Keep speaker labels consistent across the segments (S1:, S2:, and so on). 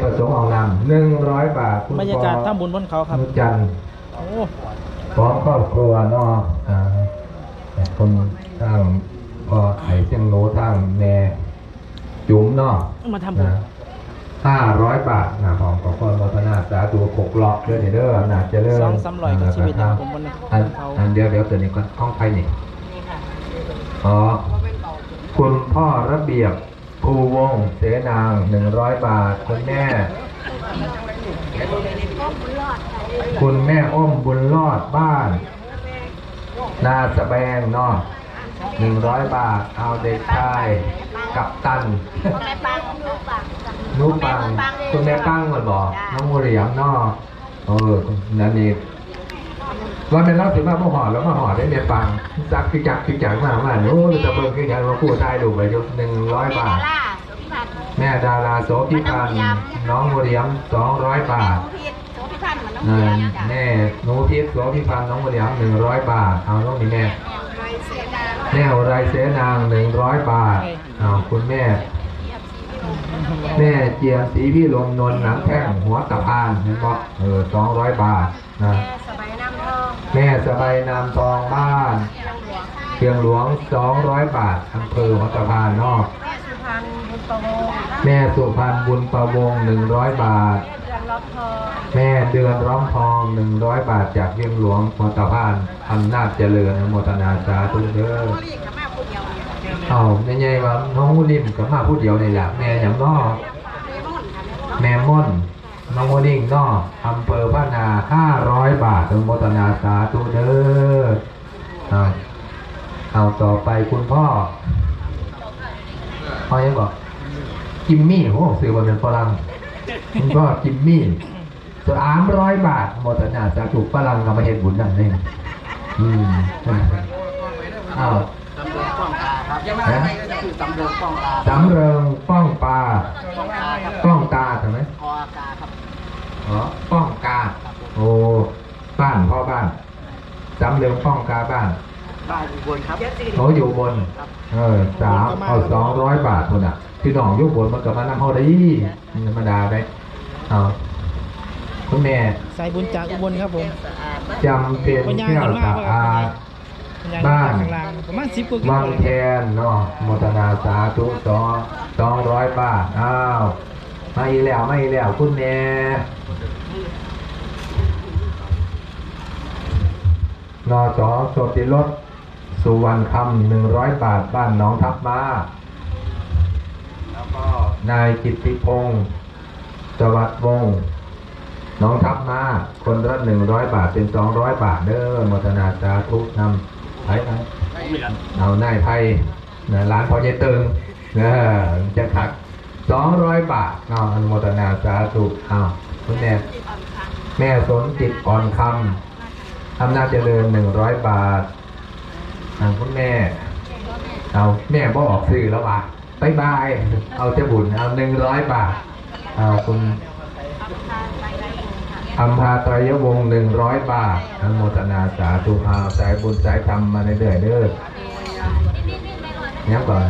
S1: ประสงค์ออกนำหนึ่งร้อยบาทคุณ
S2: บรรยากาศ
S1: ปอ
S2: ท่าบุญบนเขาครับ
S1: นุจันทร์
S2: โอ้
S1: พร้อมครอบครัวเนาะอ่าคนทางพ่อไอ้เสียงโน้ทางแม่จุ๋มเนาะ
S2: มาทำบุญ
S1: ห้าร้อยบาทนะพร้อมขอความรัตนาสาธุหกเลาะเด้อเด้อหนาเจะเริ่
S2: สองสามร้อยกับชีวิตของผมบน
S1: อัน
S2: เขา
S1: อันเดียวเดี๋ยวตัวนี้ก็ห้องไฟนี่อ๋อคุณพ่อระเบียบ ภูวงศ์เสนางหนึ่งร้อยบาท คุณแม่ คุณแม่อ้อมบุญรอดบ้าน นาสะแบงเนาะหนึ่งร้อยบาท เอาเด็กชายกับตัน
S3: แม่ปังลูกปัง
S1: นุปัง คุณแม่ปังมันบอกน้องมูเหรียมเนาะเออนั่นนี่ วันเป็นเล่าถึงมาพ่อหอแล้วมาห่อได้แม่ปังจักคือจักคือจักมามาโอ้ยตะเบิงคือจักมาพูดได้ดูไปยกหนึ่งร้อยบาทแม่ดาราโสพิพันธ์น้องโมเหรียมสองร้อยบาท
S3: น้อง
S1: เอ
S3: เมี
S1: อย
S3: จ้ะ
S1: แม่หนูพิษโสพิพันธ์น้องโมเหรียมหนึ่งร้อยบาทเอาต้องมีแม่แม่อุไรเสนางหนึ่งร้อยบาทเอาคุณแม่แม่เจียมสีพี่ลมนนหนังแท่งหัวตะพานเห็นบอกเออสองร้อยบาทนะ
S3: แม่สบายนำทอง
S1: แม่สบายนามทองบ้าน
S3: เชียงหลวง
S1: เพียงหลวงสองร้อยบาทอำเภอหัตพานนอก
S3: แม่สุพรรณบุญประวงศ์
S1: แม่สุพรรณบุญประวงหนึ่งร้อยบาท แม่เดือนร้องทองหนึ่งร้อยบาทจากเพียงหลวงหัตพานอำนาจเจริญอนุโมทนาสาธุเด้อ
S3: เรียกกับแม่คนเดียวเนี่ย
S1: เอาใหญ่ว่าน้องมุลิมกับมาผู้เดียวในแหละแม่อย่างนอ
S3: แม่ม่อน น้
S1: องโมนิ่งนออำเภอพระนาห้าร้อยบาทอนุโมทนาสาธุเด้อเอาเอาต่อไปคุณพ่อพ่อยังบอกจิมมี่โอ้ซื้อมาเป็นฝรั่งคุณพ่อจิมมี่สามร้อยบาทโมทนาสาธุฝรั่งก็มาเห็นบุญนั่นเองอืมอ้าว
S4: ป้องตาครับ
S1: ฮะ
S4: คือตำรวจป้องตา
S1: สำเริงป้องปลา
S4: ป้องตาครับ
S1: ป้องตาใช่ไหม
S4: คออากาครับ
S1: อ๋อป้องกา โอ้บ้านพ่อบ้านสำเริงป้องกาบ้าน
S4: บ้านอุบลครับ
S1: เขาอยู่บน เออสามเอาสองร้อยบาทคนอะ พี่น้องอยู่บนมันก็มานั่งเขาได้ธรรมดาได้เอาคุณแม่
S2: สายบุญจากอุบลครับผม
S1: จำเป็น
S2: คนย่าง
S1: แก้ว
S2: กันมาก
S1: สะอาด
S2: ย่าง
S1: บ้าน
S2: ข้างล่างประมาณสิบกว่ากิโล
S1: มังแคนเนาะโมทนาสาธุสองสองร้อยบาท อ้าว มาอีกแล้ว มาอีกแล้ว คุณแม่นอสอโสติรสสุวรรณคำหนึ่งร้อยบาท บ้านหน้องทับมา แล้วก็นายกิตติพงศ์สวัสดิ์วงศ์หน้องทับมา คนละหนึ่งร้อยบาทเป็นสองร้อยบาทเด้อโมทนาสาธุนำ ไปไปเอานายไพ่นะร้านพอเจตึงนะจะขัดสองร้อยบาทเอาอนุโมทนาสาธุเอาคุณแม่แม่สนจิตอ่อนคำอำนาจเจริญหนึ่งร้อยบาทเอาคุณแม่เอาแม่บอกออกสื่อแล้วว่ะบายบาย เอาเจ้าบุญเอาหนึ่งร้อยบาท เอาคุณ อัมพาตรยวงหนึ่งร้อยบาทอนุโมทนาสาธุเอาสายบุญสายธรรมมาเรื่อยๆเด้อยังก่อน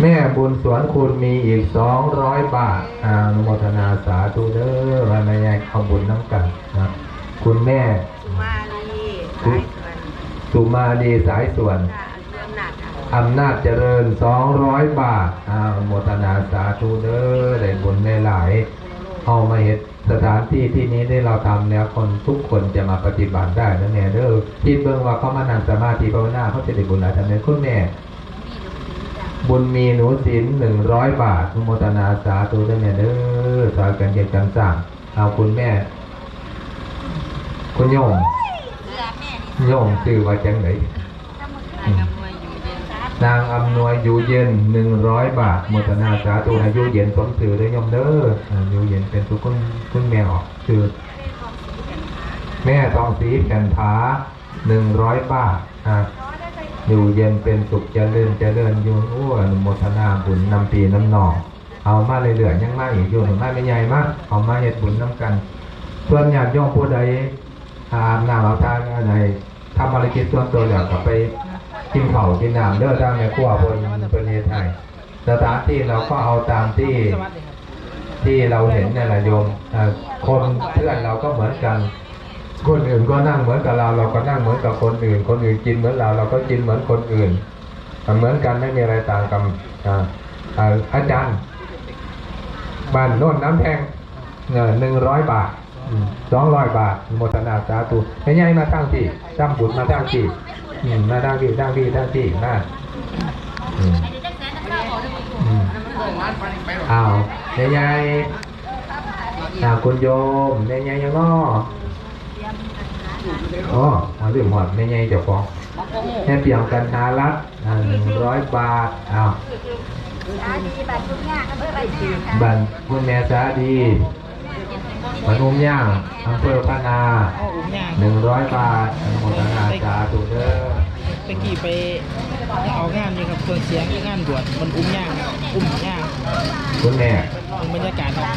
S1: แม่บุญสวนคุณมีอีกสองร้อยบาทอานุโมทนาสาธุเด้อวันนี้ยเอบุญน้ำกันนะคุณแม่
S3: มาลีสายส่วน
S1: สุมาดีสายส่วน
S3: ค่ะเรื่องหนักค่ะ
S1: อำนาจเจริญสองร้อยบาทอานุโมทนาสาธุเด้อได้บุญได้หลายเอามาเห็ด สถานที่ที่นี้ได้เราทำแล้วคนทุกคนจะมาปฏิบัติได้นะแม่เด้อที่เบิ่งว่าเขามานั่งสมาธิภาวนาเขาจะได้บุญหลายทำไมคุณแม่บุญมีหนูศิลหนึ่งร้อยบาทอนุโมทนาสาธุด้วยแม่เด้อสากันเก็บกันสั่งเอาคุณแม่ คุณโยง
S3: เรือแม่นี่
S1: โยงชื่อว่าจังไหน
S3: ถ้ามึง นายกับมวยอยู่เย็นสา
S1: นางอำนวยอยู่เย็นหนึ่งร้อยบาทมทนาสาธุให้อยู่เย็นสมถือได้ยมเด้ออายู่เย็นเป็นทุกคนคุณแม่ออกชื่อแม่ทองศรีแผ่นผาหนึ่งร้อยบาทอะอยู่เย็นเป็นสุขเจริญเจริญอยู่อ้อนุโมทนาบุญนำปีน้ำหนองเอามาเรื่อยๆยังมาอีกอยู่หนึ่งมาไม่ใหญ่มากเอามาเฮ็ดบุญน้ำกันส่วนญาติโยมผู้ใดทานน้ำเอาทานอะไรทำอะไรกิจส่วนตัวแล้วก็ไป กินข้ากินน้ำเด้อทางในครัวเพิ่นเนเฮ็ดให้สถานที่เราก็เอาตามที่
S5: ที่เราเห็นนี่แหละโยมคนเพื่อนเราก็เหมือนกัน คนอื่นก็นั่งเหมือนกับเรา เราก็นั่งเหมือนกับคนอื่น คนอื่นกินเหมือนเรา เราก็กินเหมือนคนอื่นเหมือนกันไม่มีอะไรต่างกันอาจารย์บ้านโน่นน้ำแพงหนึ่งร้อยบาทสองร้อยบาท โมทนาสาธุไม่ใหญ่มาตั้งที่ตั้งบุญมาตั้งที่ อืมมาตั้งที่ตั้งที่ตั้งที่มาอืมอืมอ้าวแม่ใหญ่อ่าคุณโยมแม่ใหญ่ยังง้ออ๋อมาดื่มหอดแม่ใหญ่เจ้าของแค่เปลี่ยนกันหารัดหนึ่งร้อยบาทอ้าวบันคุณแม่สาดี บันอุ้มย่างอำเภอพะนา
S2: เอาอุ้มย่าง
S5: หนึ่งร้อยบาทอนุโมทนาสาธุเด้อ
S2: ตะกี้ไปเอางานนี่ครับเครื่องเสียงงานบวชมันอุ้มย่างอุ้มย่าง
S5: คุณแม่
S2: เป็นบรรยากาศครับ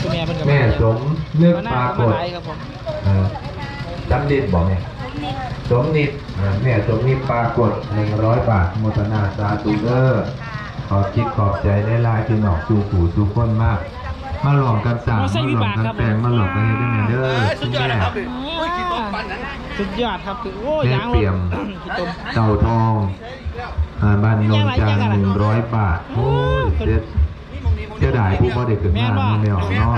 S2: คุณแม่เป็นกับ
S5: แม่สมนึกปราก
S2: มา
S5: ฏ
S2: หลายครับผม
S5: เออจำดิดบอกเนี่ยสมนิดเออแม่สมนิดปรากฏหนึ่งร้อยบาทอนุโมทนาสาธุเด้อขอบคิดขอบใจได้ลายที่หนอกสู่ผู้สู่คนมาก มาหลอกกันสามมาหลอกกันแปลงมาหลอกกันเฮ็ดได้ไงเด้อคุณแม่
S2: สุดยอดครับคือโอ้ย
S5: แม่
S2: ยางร
S5: เปี่ย
S2: ถ
S5: ม
S2: ขี้ตม
S5: เต่าทองอ่าบ้านนงจานหนึ่งร้อยบาทโอ้ยเสียเสียดายผู้บ่ได้ขึ้นมามันไม่ออกเนาะ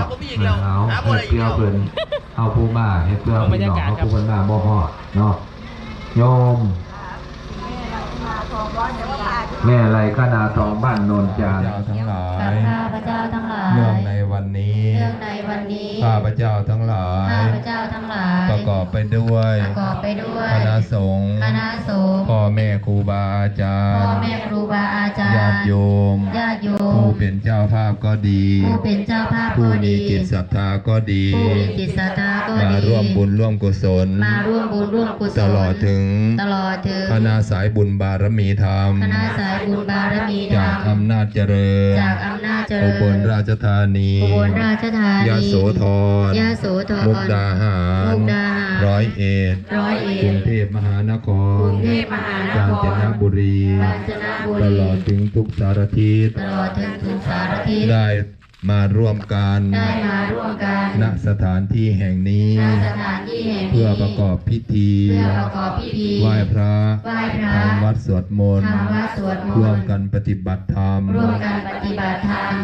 S5: เอาเฮ็ดเพื่อเพิ่นเอาผู้มาเฮ็ดเพื่อพี่น้องเอาผู้เพิ่นมาบ่ฮอดเนาะโยมแม่ไรขนาทองบ้านโนนจานทั้งหลา
S3: กับ
S5: ย
S3: ข้าพเจ้าทั้งหลาย
S5: เนื่องในวันนี้
S3: เนื่องในวันนี้
S5: ข้าพเจ้าทั้งหลาย
S3: ข้าพเจ้าทั้งหลาย
S5: ประกอบไปด้วย
S3: ประกอบไปด้วย
S5: คณะสงฆ์
S3: คณะสงฆ์
S5: พ่อแม่ครูบาอาจา
S3: พ่อ
S5: รย์
S3: แม่ครูบาอาจาร
S5: ญา
S3: ย์
S5: ติโยม
S3: ญาติโยม
S5: ผู้เป็นเจ้าภาพก็ดี
S3: ผู้เป็นเจ้าภาพ
S5: ผู้
S3: ก็
S5: มี
S3: ดี
S5: จิตศรัทธาก็ดี
S3: ผู้มีจิตศรัทธาก็
S5: มา
S3: ดี
S5: ร่วมบุญร่วมกุศล
S3: มาร่วมบุญร่วมกุศล
S5: ตลอดถึง
S3: ตลอดถึง
S5: คณะสายบุญบารมีธรรม
S3: คณะสายบุญบารมีธร
S5: จารก
S3: ม
S5: อำนาจเจริญ
S3: จากอำนาจเจริ
S5: อุ
S3: ญ
S5: บลราชธานี
S3: อุบลราชธานี
S5: ยโสธร
S3: ยโสธร
S5: มุกดาหาร
S3: มุกดาหา ร
S5: ร้อยเอ็ด
S3: ร้อยเอ็
S5: กรุ
S3: ด
S5: งเทพมหานค
S3: ก
S5: ร
S3: รุงเทพมหานคร
S5: กาญจนบุรี
S3: กาญจนบุ
S5: ต
S3: รี
S5: ลอดถึงทุกสารทิศ
S3: ตลอดถึงถึงสารทิศ
S5: ได้ มาร่วมกัน
S3: ได้มาร่วมกัน
S5: ณสถานที่แห่งนี้
S3: ณสถานที่แห่งนี้
S5: เพื่อประกอบพิธี
S3: เพื่อประกอบพิธี
S5: ไหว้พระ
S3: ไหว้พระ
S5: ทำวัดสวดมนต์
S3: ทำวัดสวดมนต์
S5: ร่วมกันปฏิบัติธรรม
S3: ร่วมกันปฏิบัติธรรม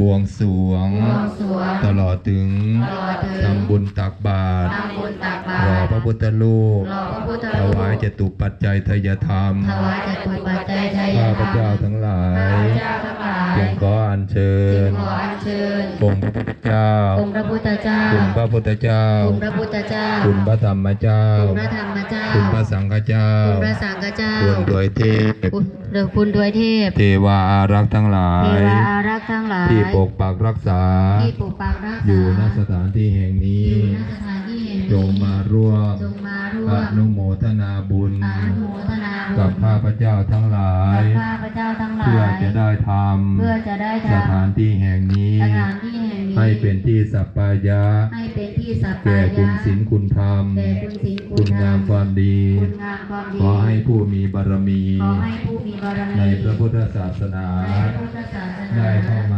S5: บวงสรวง
S3: บวงสรวง
S5: ตลอดถึง
S3: ตลอดถึง
S5: ทำบุญตักบาตร
S3: ทำบุญตักบาร
S5: อ
S3: ต
S5: พระพุทธรูป
S3: รอพระพุทธ
S5: ถ
S3: รูป
S5: วายจตุปัจจัยทายธรรม
S3: ถวายจตุปัจจัยทาย
S5: ข้า
S3: ธ
S5: พ
S3: รรม
S5: เจ้าทั้งหลา
S3: ข้ายพเจ้าทั้งหลาย
S5: จึงขออัญเชิ
S3: จึง
S5: ญ
S3: ขออัญเชิญ
S5: องค์พระพุทธเจ้า
S3: องค์พระพุทธเจ้า
S5: คุณพระพุทธเจ้า
S3: คุณพระพุทธเจ้า
S5: คุณพระธรรมเจ้า
S3: คุณพระธรรมเจ้า
S5: คุณพระสังฆเจ้า
S3: คุณพระสังฆเจ้า
S5: คุณด้วยเทพ
S3: คุณหรือคุณด้วยเทพ
S5: เทวาอารักษ์ทั้งหลา
S3: เท
S5: ย
S3: วาอารักษ์ทั้งหลาย
S5: ที่ปกปักรักษา
S3: ที่ปกปักรักษา
S5: อยู่ณสถานที่แห่งนี้
S3: อยู่ณสถานที่แห่งนี้
S5: จงมาร่วม
S3: จงมาร่ ว
S5: อ
S3: ม
S5: นุโมทนาบุญ
S3: อนุโมทนาบุญ
S5: กับข้าพเจ้าทั้งหลาย
S3: กับข้าพเจ้าทั้งหลาย
S5: เพื่อจะได้ท
S3: เพื่อจะได้ำ
S5: ส
S3: ทำ
S5: ถานที่แห่งนี้
S3: สถานที่แห่งนี้
S5: ให้เป็นที่สัปปายะ
S3: ให้เป็นที่สัป
S5: แก่
S3: ปายะ
S5: คุณศีลคุณธรรม
S3: แก่คุณศีลคุ
S5: คุณณ
S3: ธรร
S5: งามความดี
S3: คุณงามความดี
S5: ขอให้ผู้มีบารมี
S3: ขอให้ผู้มีบารมี
S5: ในพระพุทธศาสนา
S3: ในพระพุทธศาสนา
S5: ได้เข้ามา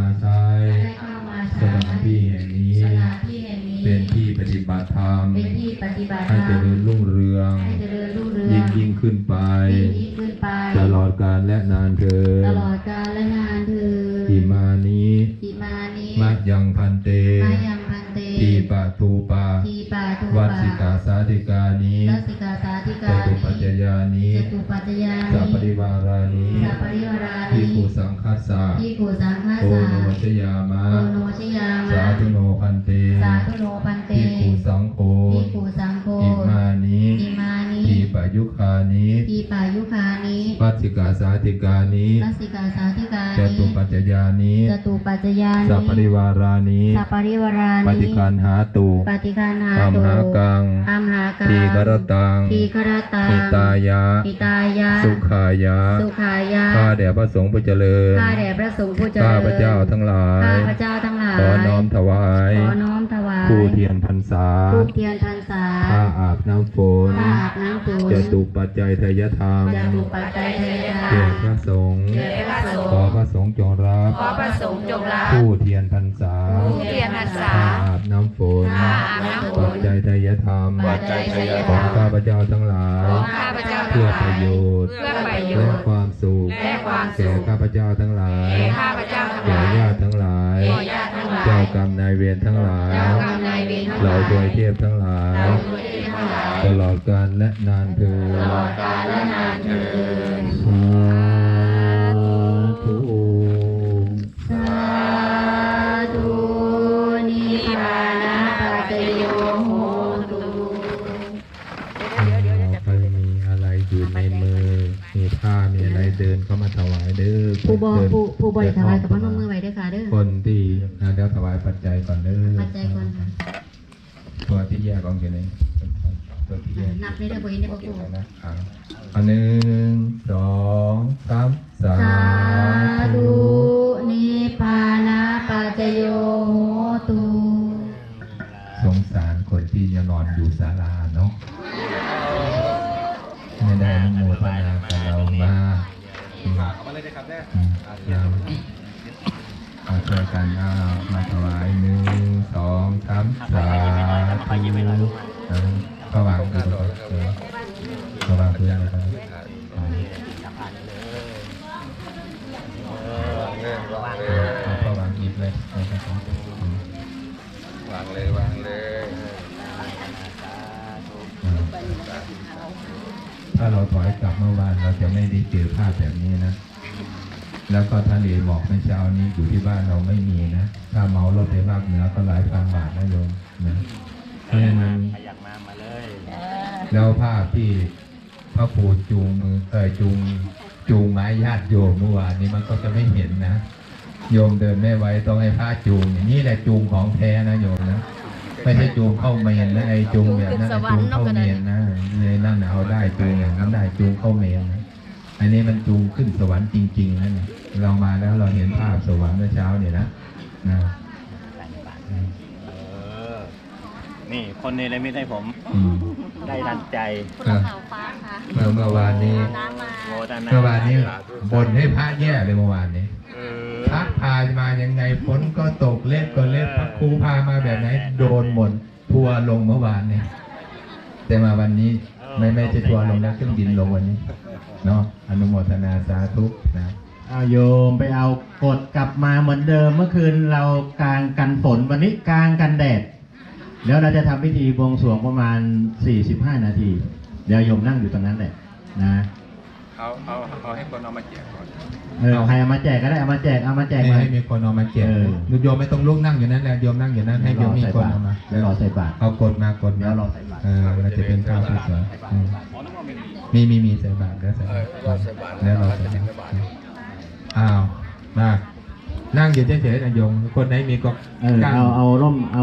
S3: เป็
S5: นที่ปฏิบัติธรรม
S3: เป็นที่ปฏิบัติธร
S5: ให้
S3: รม
S5: เจริญรุ่งเรือง
S3: ให้เจริญรุ่งเรือง
S5: ยิ่งยิ่งขึ้นไป
S3: ยิ่งยิ่งขึ้นไป
S5: ตลอดกาลและนานเทิ
S3: ต
S5: น
S3: ลอดกาลและนานเธอญ
S5: อิมานิ
S3: อิมานิ
S5: มัจยังพันเต
S3: มายัง พันเต
S5: ทีปะทูปา
S3: ทีปาทุ
S5: วั
S3: ปา
S5: ดสิกาสาธิกานิ
S3: ลัสสิกาสาธิ
S5: จ
S3: กา
S5: ตุปัจจยานิ
S3: จตุปัจจยา
S5: สัพป
S3: นิ
S5: ริวารานิ
S3: สัพปริวารา
S5: ทิ
S3: นิ
S5: ภูสังคัสสะ
S3: ที่กูสังฆา
S5: โอ
S3: สา
S5: โนชยามะ
S3: โอโนชยา
S5: สา
S3: มา
S5: ธุโนพันเต
S3: สาธุโนพันเต
S5: ทิภูสังโฆ
S3: ที่กูสัง
S5: นิทีปะยุคานิ
S3: ทีปายุคานิ
S5: วัดสิกาสาธิกานิ
S3: ลัสสิกาสาธิกา
S5: จ
S3: นิ
S5: ตุปัจจยานิ
S3: จตุปัจจยานิ
S5: สัพปริวารานิ
S3: สัพปริวารานิ
S5: ปฏิการหาตุ
S3: ปฏิการหา
S5: อัม
S3: ตุ
S5: หากัง
S3: อัมหากัง
S5: ทีกรตัง
S3: ทีกรตัง
S5: หิตายะ
S3: หิตายะ
S5: สุขายะ
S3: สุขายะ
S5: ข้าแด่พระสงฆ์ผู้เจริญ
S3: ข้าแด่พระสงฆ์ผู้เจริญ
S5: ข้าพระเจ้าทั้งหลาย
S3: ข้าพระเจ้าทั้งหลาย
S5: ขอน้อมถวาย
S3: ขอน้อมถวาย
S5: ผู้เทียนพรรษา
S3: ผู้เทียนพรรษา
S5: ข้าอาบน้ำฝน
S3: ข้าอาบน้ำฝน
S5: จตุปัจจัยทายธรรม
S3: จตุปัจจัยเทยา
S5: แก่พระสงฆ์
S3: แก่พระสงฆ์
S5: ขอพระสงฆ์จงรับ
S3: ขอพระสงฆ์จงรับ
S5: ผู้เทียนพรรษา
S3: ผู้เทีย
S5: น้ำฝน
S3: ค่าอาบน้ำฝ
S5: ปัจ
S3: น
S5: จัยทายธรรม
S3: ปัจจัยทายธรรม
S5: ของข้าพเจ้าทั้งหลาย
S3: ของข้าพเจ้าทั้งหลาย
S5: เพื่อประโยชน์
S3: เพื่อประโย
S5: และ
S3: ชน์
S5: ความสุข
S3: และความสุ
S5: แก่
S3: ข
S5: ข้าพเจ้าทั้งหลาย
S3: แก่ข้าพเจ้าทั้งห
S5: แก่
S3: ลาย
S5: ญาติทั้งหลาย
S3: แก่ญาติทั้งหลาย
S5: เจ้ากรรมนายเวรทั้งหลาย
S3: เจ้ากรรมนายเวรทั้งห
S5: เหล่า
S3: ลาย
S5: ทวยเทพทั้งหลาย
S3: เราด้วยเทพทั้งหลาย
S5: ตลอดกาลและนานเถิด
S3: ตลอดกาลและนานเทิน
S5: สาธุ
S3: สาธุนิพพานะปัจจโยโหตุ
S5: ใครมีอะไรอยู่ในมือ มีผ้ามีอะไรเดินเข้ามาถวายเด้อ
S3: ผู้บ
S5: เดิน
S3: ผู้ผู้บริถวายกับพ
S5: เดิ
S3: ระ
S5: ก่อนเด้อ
S3: ปัจจัยก่อนค่ะ
S5: ตัวที่แยกออกอยู่ในตัวที่แยก
S3: นับได้เด้อบ่เห็นได้บ่ครู
S5: นะอ่าอันหนึ่งสองสามสา
S3: สา
S5: ธุ
S3: ธุนิพพานะปัจจโยโหตุ
S5: สงสารคนที่ยังนอนอยู่ศาลาเนาะไม่ได้อนุโมทนากับเรามาอืมอืมเราเอา ช่วยกันเอามาถวายหนึ่งสองสามสาธุเออก็วางพื้นก่อนเออก็วางพื้นเลยครับอ่อาก็วางอีกเลยนะครับอืม
S6: วางเลยวางเลย
S5: ถ้าเราถอยกลับเมื่อวานเราจะไม่ได้เจอภาพแบบนี้นะ แล้วก็ทะเลหมอกในเช้านี้อยู่ที่บ้านเราไม่มีนะ ถ้าเมารถไปภาคเหนือก็หลายพันบาทนะโยมนะเพราะฉะนั้น
S7: อยากมามาเลย
S5: แล้วภาพที่พระครูจูงมือเออจูงจูงไม้ญาติโยมเมื่อวานนี้มันก็จะไม่เห็นนะ โยมเดินไม่ไหวต้องให้พระจูงอย่างนี้แหละจูงของแท้นะโยมนะ ไม่ใช่จูงเข้าเมนนะไอ้จูงแบบนั้นไอ้จูงเข้าเมนนะเลยนั่นน่ะเอาได้จูงอย่างนั้นได้จูงเข้าเมนนะอันนี้มันจูงขึ้นสวรรค์จริงๆนั่นน่ะ เรามาแล้วเราเห็นภาพสวรรค์เมื่อเช้าเนี่ยนะนะอืม
S7: เออนี่คนนี้เลยไม่ใช่ผม
S5: อืม
S7: ได้ทันใจ
S5: ครับเมื่อเมื่อวานนี้
S7: โมทนา
S5: เมื่อวานนี้บนให้พระแย่เลยเมื่อวานนี้
S7: เอ
S5: พระพามายังไงฝนก็ตกเล็บก็เล็บพระครูพามาแบบไหนโดนหมดทัวร์ลงเมื่อวานเนี่ย แต่มาวันนี้ไม่ไม่จะทัวร์ลงแล้วเครื่องบินลงวันนี้เนาะอนุโมทนาสาธุนะ
S8: เอาโยมไปเอากดกลับมาเหมือนเดิมเมื่อคืนเรากางกันฝนวันนี้กางกันแดดเดี๋ยวเราจะทำพิธีบวงสรวงประมาณ 45 นาที เดี๋ยวโยมนั่งอยู่ตรงนั้นแหละนะ
S6: เอาเอาเอาให้คนเอามาแจกก่อน
S8: เออใครเอามาแจกก็ได้เอามาแจกเอามาแจก
S5: ให้
S8: มา
S5: ให้มีคนเอามาเก็บ
S8: เออ
S5: โยมไม่ต้องลุกนั่งอยู่นั่นแหละโยมนั่งอยู่นั่นให้โยมมีคนเอามา
S8: เดี๋ยวรอใส่บาตร
S5: เอากดมากดมา
S8: เดี๋ยวรอใส่บาตร
S5: เออเราจะเป็นข้าวสวยๆอืมมีมีมีใส่บาตรแล้วใส่บาตรแล้วเราใส่บาตร อ้าวมานั่งอยู่เฉยๆนะโยมคนไหนมีก็
S8: เออ
S5: กั้ง
S8: เอาเอาร่มเอา